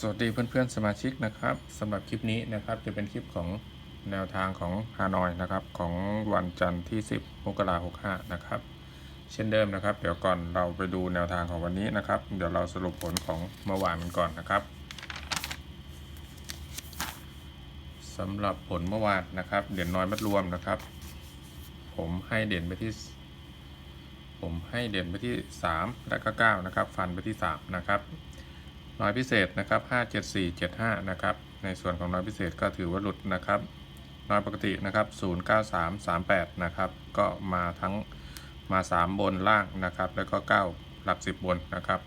สวัสดีเพื่อนๆสมาชิกนะครับสำหรับคลิปนี้นะครับจะเป็นคลิปของแนวทางของฮานอยนะครับของวันจันทร์ที่ 10มกราคม65นะครับ เช่นเดิมนะครับ เดี๋ยวก่อนเราไปดูแนวทางของวันนี้นะครับ เดี๋ยวเราสรุปผลของเมื่อวานกันก่อนนะครับสำหรับผลเมื่อวานนะครับ เด่นน้อยมัดรวมนะครับ ผมให้เด่นไปที่ ผมให้เด่นไปที่ 3 และก็9นะครับ ฟันไปที่ 3 นะครับ น้อยพิเศษนะครับ 57475 นะครับ ในส่วนของน้อยพิเศษก็ถือว่าหลุดนะครับ น้อยปกตินะครับ 09338 นะครับ ก็มาทั้งมา 3 บนล่างนะครับ แล้วก็ 9 หลัก 10 บนนะครับ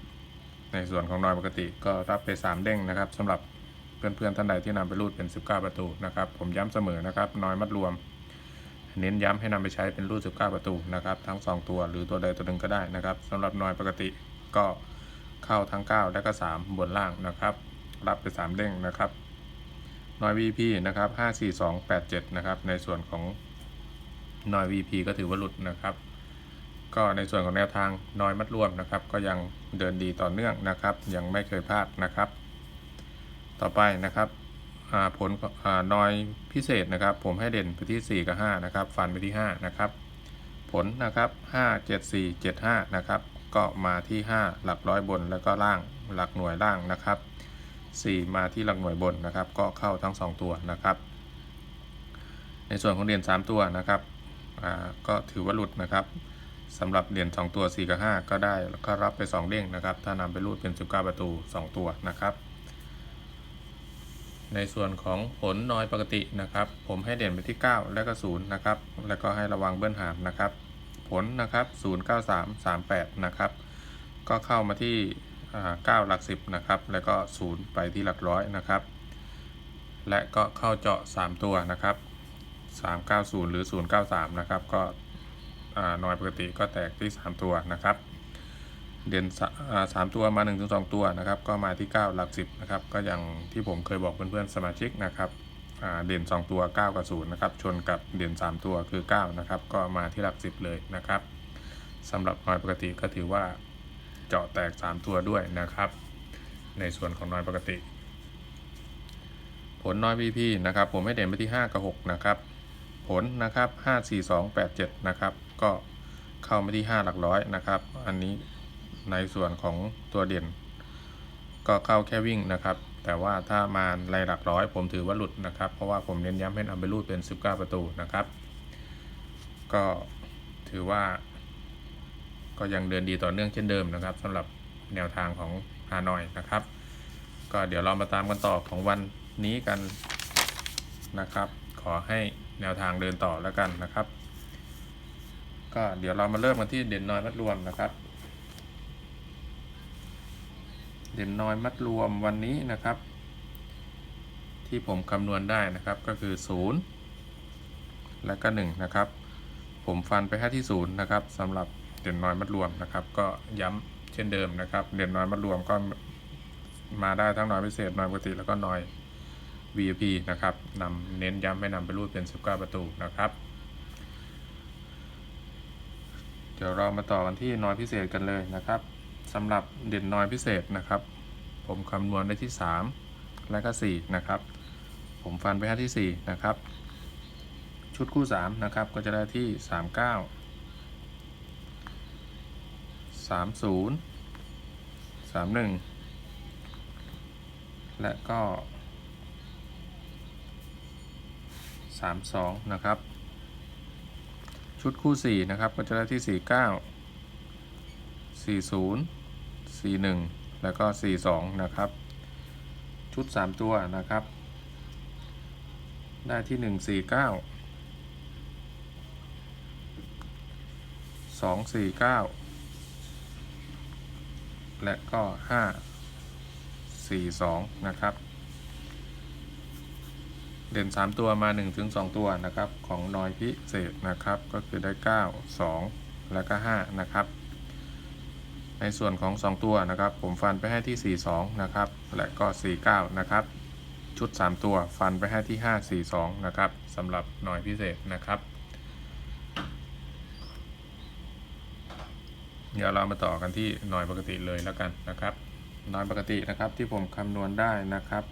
ในส่วนของน้อยปกติก็รับไป 3 เด้งนะครับสำหรับเพื่อนๆท่านใดที่นำไปรูดเป็น 19 ประตูนะครับ ผมย้ำเสมอนะครับ น้อยมัดรวม เน้นย้ำให้นำไปใช้เป็นรูด 19 ประตูนะครับ ทั้ง 2 ตัวหรือตัวใดตัวหนึ่งก็ได้นะครับสำหรับน้อยปกติก็ เข้าทั้ง 9 และก็ 3 บนล่างนะครับ รับไป 3เด้งนะครับนอย VP นะครับ54287 นะครับ ในส่วนของนอย VP ก็ถือว่าหลุดนะครับ ก็ในส่วนของแนวทางน้อยมัดรวมนะครับ ก็ยังเดินดีต่อเนื่องนะครับ ยังไม่เคยพลาดนะครับ ต่อไปนะครับผลน้อยพิเศษนะครับ ผมให้เด่นไปที่ 4 กับ 5 นะครับ ฟันไปที่ 5 นะครับ ผลนะครับ 5 7 4 7 5 นะครับ ก็มาที่ 5 หลักร้อยบนแล้วก็ล่างหลักหน่วยล่างนะครับ 4 มาที่หลักหน่วยบนนะครับ ก็เข้าทั้ง 2 ตัวนะครับ ในส่วนของเด่น3ตัวนะครับก็ถือว่าหลุดนะครับสำหรับเด่น2ตัว 4 กับ 5 ก็ได้ก็รับไป 2เด้งนะครับ ถ้านำไปรูดเป็น 19 ประตู 2 ตัวนะครับ ในส่วนของผลน้อยปกตินะครับ ผมให้เด่นไปที่ 9 และก็0นะครับแล้วก็ให้ระวังเบิ้ลหามนะครับ ผลนะครับ 09338 นะครับ ก็เข้ามาที่อ่า9หลัก 10 นะครับ แล้วก็ 0 ไปที่หลักร้อยนะครับ และก็เข้าเจาะ 3 ตัวนะครับ 390 หรือ 093 นะครับ ก็น้อยปกติก็แตกที่ 3 ตัวนะครับ เด่นสามตัวมา1นถึงสตัวนะครับ ก็มาที่ 9 หลัก 10 นะครับ ก็อย่างที่ผมเคยบอกเพื่อนๆสมาชิกนะครับ เด่น 2 ตัว 9 กับ0นะครับชนกับเด่น 3 ตัวคือ 9 นะครับ ก็มาที่หลัก 10 เลยนะครับสำหรับน้อยปกติก็ถือว่าเจาะแตก 3 ตัวด้วยนะครับ ในส่วนของน้อยปกติ ผลน้อย VP นะครับ ผมให้เด่นไปที่ 5 กับ 6 นะครับ ผลนะครับ 5 4 2 8 7 นะครับ ก็เข้ามาที่ 5 หลักร้อยนะครับ อันนี้ในส่วนของตัวเด่น ก็เข้าแค่วิ่งนะครับ แต่ว่าถ้ามาในหลักร้อย ผมถือว่าหลุดนะครับ เพราะว่าผมเน้นย้ำให้นำไปรูดเป็น 19 ประตูนะครับ ก็ถือว่า ก็ยังเดินดีต่อเนื่องเช่นเดิมนะครับสำหรับแนวทางของฮานอยนะครับ ก็เดี๋ยวเรามาตามกันต่อของวันนี้กันนะครับ ขอให้แนวทางเดินต่อแล้วกันนะครับ ก็เดี๋ยวเรามาเริ่มกันที่เด่นน้อยมัดรวมนะครับ เด่นน้อยมัดรวมวันนี้นะครับ ที่ผมคำนวณได้นะครับก็คือ 0 และก็ 1 นะครับ ผมฟันไปแค่ที่ 0 นะครับสำหรับเด่นน้อยมัดรวมนะครับ ก็ย้ำเช่นเดิมนะครับ เด่นน้อยมัดรวมก็มาได้ทั้งน้อยพิเศษน้อยปกติแล้วก็น้อย VIP นะครับนำเน้นย้ำให้นำไปรูดเป็น 19 ประตูนะครับเดี๋ยวเรามาต่อกันที่น้อยพิเศษกันเลยนะครับ สำหรับเด่นน้อยพิเศษนะครับ ผมคำนวณได้ที่ 3 และก็ 4 นะครับ ผมฟันไปที่ 4 นะครับ ชุดคู่ 3 นะครับ ก็จะได้ที่ 39 30 31 และก็ 32 นะครับ ชุดคู่ 4 นะครับ ก็จะได้ที่ 49 40 41 แล้วก็ 42 นะครับ ชุด 3 ตัวนะครับ ได้ที่ 149 249 และก็ 542 นะครับ เด่น 3 ตัวมา1ถึง2ตัวนะครับ ของน้อยพิเศษนะครับ ก็คือได้ 9 2 แล้วก็ 5 นะครับ ในส่วนของ 2 ตัวนะครับ ผมฟันไปให้ที่ 42 นะครับ และก็ 49 นะครับ ชุด 3 ตัวฟันไปให้ที่ 542 นะครับสำหรับหน้อยพิเศษนะครับ เดี๋ยวเรามาต่อกันที่หน่อยปกติเลยแล้วกันนะครับหน่อนปกตินะครับที่ผมคำนวณได้นะครับ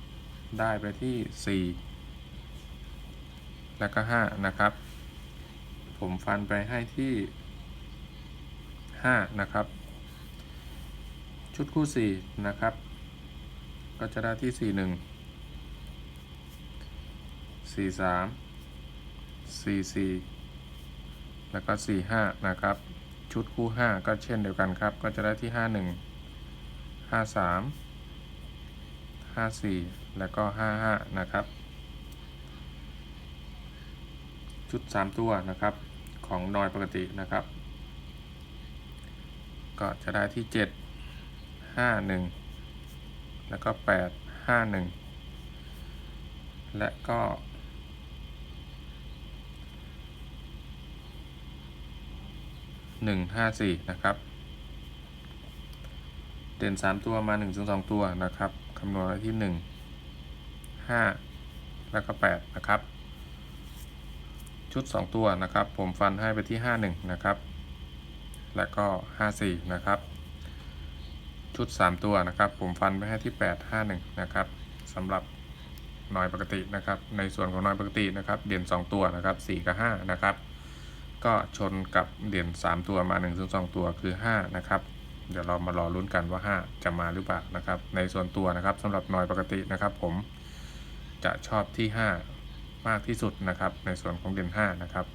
ได้ไปที่ 4 แล้วก็ 5 นะครับ ผมฟันไปให้ที่ 5 นะครับ ชุดคู่ 4 นะครับ ก็จะได้ที่ 4 1 4 3 4 4 แล้วก็ 4 5 นะครับ ชุดคู่ 5 ก็เช่นเดียวกันครับ ก็จะได้ที่ 5 1 5 3 5 4 แล้วก็ 5 5 นะครับ ชุด 3 ตัวนะครับของนอยปกตินะครับ ก็จะได้ที่ 7 5 1 แล้วก็ 8 5 1 และก็หนึ่งห้าสี่นะครับ เด่นสามตัวมาหนึ่งถึงสองตัวนะครับคำนวณไว้ที่หนึ่งห้าแล้วก็แปดนะครับ ชุดสองตัวนะครับ ผมฟันให้ไปที่ห้าหนึ่งนะครับ และก็ห้าสี่นะครับ ชุดสามตัวนะครับ ผมฟันไปให้ที่แปดห้าหนึ่งนะครับสำหรับนอยปกตินะครับ ในส่วนของนอยปกตินะครับ เด่นสองตัวนะครับสี่กับห้านะครับ ก็ชนกับเด่น 3 ตัวมา1ถึง2ตัวคือ 5 นะครับ เดี๋ยวเรามารอลุ้นกันว่า 5 จะมาหรือเปล่านะครับ ในส่วนตัวนะครับสำหรับหน่วยปกตินะครับ ผมจะชอบที่ 5 มากที่สุดนะครับ ในส่วนของเด่น 5 นะครับ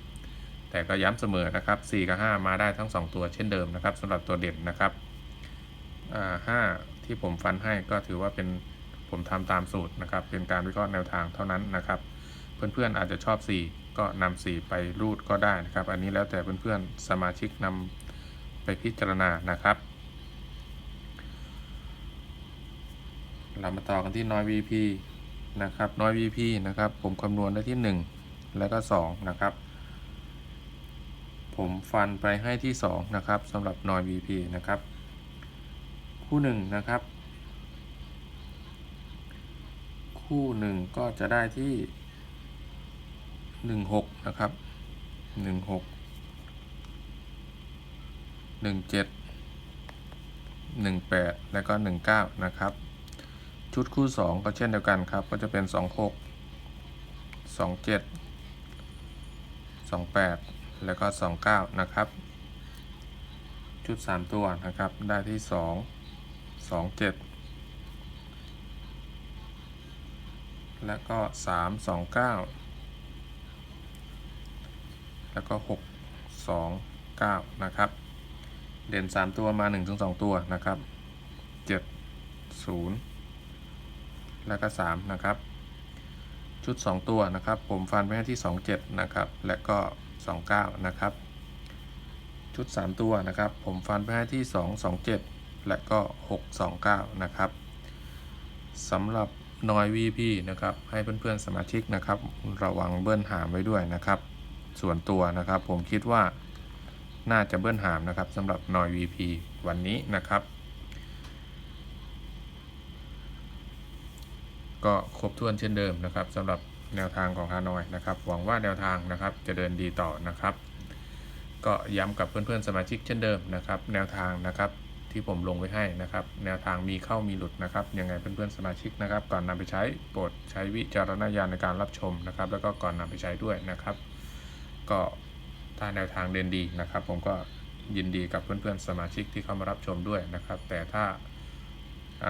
แต่ก็ย้ำเสมอนะครับ 4 กับ 5 มาได้ทั้ง 2 ตัวเช่นเดิมนะครับสำหรับตัวเด่นนะครับ อ่า5ที่ผมฟันให้ก็ถือว่าเป็นผมทำตามสูตรนะครับ เป็นการวิเคราะห์แนวทางเท่านั้นนะครับ เพื่อนๆอาจจะชอบ 4 ก็นำสีไปรูดก็ได้นะครับ อันนี้แล้วแต่เพื่อนๆสมาชิกนำไปพิจารณานะครับ เรามาต่อกันที่น้อย VP นะครับน้อย VP นะครับ ผมคำนวณได้ที่ 1 แล้วก็ 2 นะครับ ผมฟันไปให้ที่ 2 นะครับสำหรับน้อย VP นะครับ คู่1นะครับ คู่1ก็จะได้ที่หนึ่งหกนะครับหนึ่งหกหนึ่งเจ็ดหนึ่งแปดแล้วก็หนึ่งเก้านะครับ ชุดคู่สองก็เช่นเดียวกันครับ ก็จะเป็นสองหกสองเจ็ดสองแปดแล้วก็สองเก้านะครับ ชุดสามตัวนะครับ ได้ที่สอง สองเจ็ดแล้วก็สามสองเก้าแล้วก็6 2 9นะครับ เด่น3ตัวมา1ถึง2ตัวนะครับ7 0แล้วก็3นะครับ ชุด2ตัวนะครับ ผมฟันไปให้ที่27นะครับ และก็29นะครับ ชุด3ตัวนะครับ ผมฟันไปให้ที่2 27 และก็ 6 29 นะครับสำหรับนอย VP นะครับ ให้เพื่อนๆสมาชิกนะครับ ระวังเบิ้ลหามไว้ด้วยนะครับ ส่วนตัวนะครับ ผมคิดว่าน่าจะเบิ้ลหามนะครับสำหรับนอย VP วันนี้นะครับ ก็ครบถ้วนเช่นเดิมนะครับสำหรับแนวทางของฮานอยนะครับ หวังว่าแนวทางนะครับจะเดินดีต่อนะครับ ก็ย้ำกับเพื่อนๆสมาชิกเช่นเดิมนะครับ แนวทางนะครับ ที่ผมลงไว้ให้นะครับ แนวทางมีเข้ามีหลุดนะครับ ยังไงเพื่อนๆสมาชิกนะครับ ก่อนนำไปใช้โปรดใช้วิจารณญาณในการรับชมนะครับ แล้วก็ก่อนนำไปใช้ด้วยนะครับ ก็ถ้าแนวทางเดินดีนะครับ ผมก็ยินดีกับเพื่อนๆสมาชิกที่เข้ามารับชมด้วยนะครับ แต่ถ้า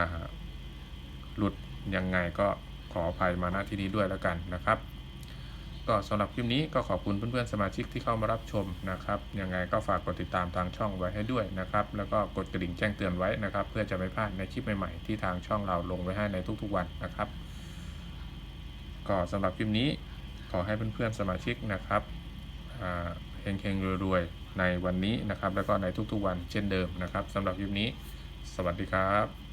าหลุดยังไงก็ขออภัยมาณที่นี้ด้วยแล้วกันนะครับ ก็สำหรับคลิปนี้ก็ขอบคุณเพื่อนๆสมาชิกที่เข้ามารับชมนะครับยังไงก็ฝากกดติดตามทางช่องไว้ให้ด้วยนะครับแล้วก็กดกระดิ่งแจ้งเตือนไว้นะครับ เพื่อจะไม่พลาดในคลิปใหม่ๆที่ทางช่องเราลงไว้ให้ในทุกๆวันนะครับ ก็สำหรับคลิปนี้ขอให้เพื่อนๆสมาชิกนะครับเฮงๆรวยๆในวันนี้นะครับ แล้วก็ในทุกๆวันเช่นเดิมนะครับสำหรับคลิปนี้ สวัสดีครับ